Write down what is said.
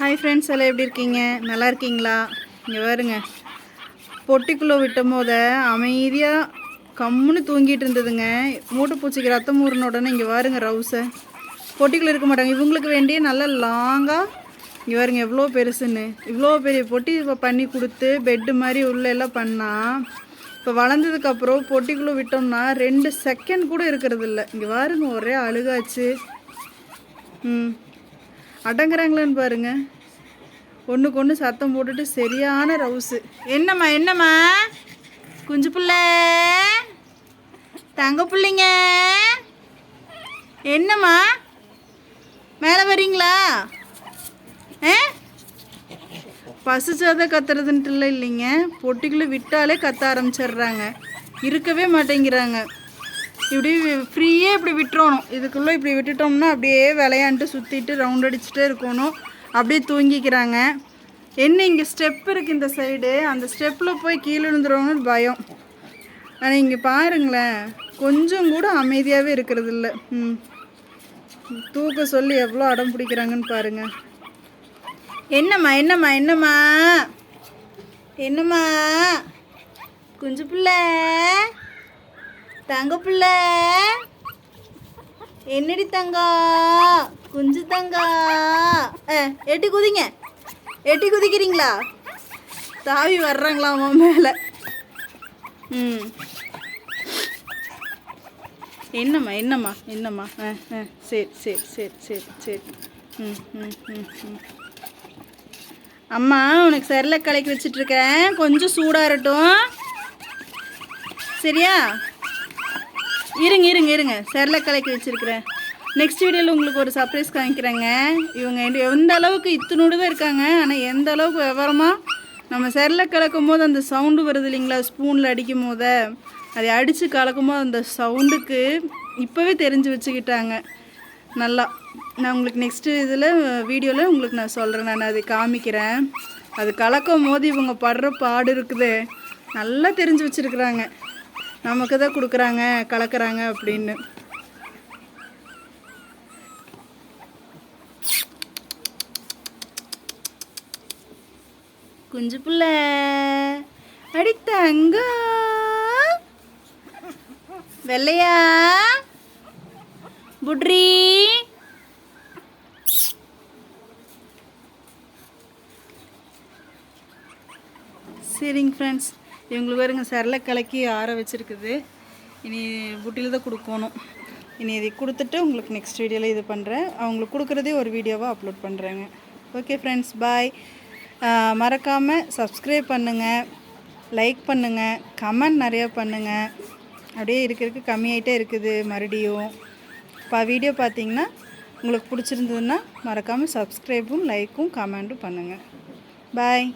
Hi friends எல்லாம் எப்படி இருக்கீங்க? நல்லா இருக்கீங்களா? இங்கே பாருங்க. பொட்டிக்குள்ளே விட்டும் போத அமைதியாக கம்முன்னு தூங்கிட்டு இருந்ததுங்க. மூட்டைப்பூச்சிக்கு ரத்தம் ஊறின உடனே இங்கே பாருங்க ரவுஸை பொட்டிக்குள்ளே இருக்க மாட்டாங்க. இவங்களுக்கு வேண்டிய நல்லா லாங்காக இங்கே பாருங்க எவ்வளோ பெருசுன்னு. இவ்வளோ பெரிய பொட்டி இப்போ பண்ணி கொடுத்து பெட்டு மாதிரி உள்ள எல்லாம் பண்ணால் இப்போ வளர்ந்ததுக்கப்புறம் பொட்டிக்குள்ளே விட்டோம்னா ரெண்டு செகண்ட் கூட இருக்கிறது இல்லை. இங்கே பாருங்க ஒரே அழுகாச்சு. ம். அடங்குறாங்களான்னு பாருங்க. ஒன்றுக்கு ஒன்று சத்தம் போட்டுட்டு சரியான ரவுஸு என்னம்மா என்னம்மா? குஞ்சு பிள்ளை. தங்க பிள்ளைங்க. என்னம்மா? மேலே வரீங்களா ஆ? பசுச்சாத கத்துறதுன்ட்டு இல்லை இல்லைங்க. பொட்டிக்குள்ளே விட்டாலே கத்த ஆரம்பிச்சிடுறாங்க. இருக்கவே மாட்டேங்கிறாங்க. இப்படி ஃப்ரீயே இப்படி விட்டுறணும். இதுக்குள்ளே இப்படி விட்டுட்டோம்னா அப்படியே விளையாண்டுட்டு சுற்றிட்டு ரவுண்ட் அடிச்சுட்டே இருக்கணும். அப்படியே தூங்கிக்கிறாங்க. என்ன இங்கே ஸ்டெப் இருக்குது இந்த சைடு அந்த ஸ்டெப்பில் போய் கீழே விழுந்துருவாங்கன்னு பயம். ஆனால் இங்கே பாருங்களேன். கொஞ்சம் கூட அமைதியாகவே இருக்கிறது இல்லை. ம். தூக்க சொல்லி எவ்வளோ அடம் பிடிக்கிறாங்கன்னு பாருங்கள் என்னம்மா என்னம்மா என்னம்மா? என்னம்மா? குஞ்சு பிள்ளை? தங்க பிள்ளை. என்னடி தங்கா? குஞ்சு தங்கா. எட்டி குதிங்க. எட்டி குதிக்கிறீங்களா? தாவி வர்றாங்களா அவன் மேலே? ம். என்னம்மா என்னம்மா என்னம்மா? ஆ ஆ சரி சரி சரி சரி சரி. ம் ம் ம் ம். அம்மா உனக்கு சரில கலக்கி வச்சிட்ருக்கேன் கொஞ்சம் சூடாக இருக்கட்டும் சரியா? இருங்க இருங்க இருங்க. சரில கலக்கி வச்சுருக்கிறேன் நெக்ஸ்ட் வீடியோவில் உங்களுக்கு ஒரு சர்ப்ரைஸ் காமிக்கிறேங்க. இவங்க எந்த- அளவுக்கு இத்தினோடு இருக்காங்க. ஆனால் எந்த அளவுக்கு விவரமாக நம்ம சரில கலக்கும் போது அந்த சவுண்டு வருது இல்லைங்களா? ஸ்பூனில் அடிக்கும் போத. அதை அடித்து கலக்கும் போது அந்த சவுண்டுக்கு இப்போவே தெரிஞ்சு வச்சுக்கிட்டாங்க. நல்லா. நான் உங்களுக்கு நெக்ஸ்ட்டு இதில் வீடியோவில் உங்களுக்கு நான் சொல்கிறேன் நான் அதை காமிக்கிறேன். அது கலக்கும் போது இவங்க படுற பாடு இருக்குது. நல்லா தெரிஞ்சு வச்சுருக்குறாங்க. நமக்கு தான் கொடுக்குறாங்க கலக்குறாங்க அப்படின்னு. குஞ்சு பிள்ளை அடி வெள்ளையா? புட்ரி? சரிங்க ஃப்ரெண்ட்ஸ் இவங்களுக்கு பாருங்க சரளை கலக்கி ஆற வச்சுருக்குது. இனி புட்டியில் தான் கொடுக்கணும். இனி இதை கொடுத்துட்டு உங்களுக்கு நெக்ஸ்ட் வீடியோவில் இது பண்ணுறேன் அவங்களுக்கு கொடுக்குறதே ஒரு வீடியோவாக அப்லோட் பண்ணுறேங்க ஓகே ஃப்ரெண்ட்ஸ் பாய் மறக்காமல் சப்ஸ்கிரைப் பண்ணுங்கள் லைக் பண்ணுங்கள் கமெண்ட் நிறையா பண்ணுங்கள் அப்படியே இருக்க இருக்க கம்மியாயிட்டே இருக்குது மறுபடியும். இப்போ வீடியோ பார்த்தீங்கன்னா உங்களுக்கு பிடிச்சிருந்ததுன்னா மறக்காமல் சப்ஸ்கிரைபும் லைக்கும் கமெண்ட்டும் பண்ணுங்கள் பாய்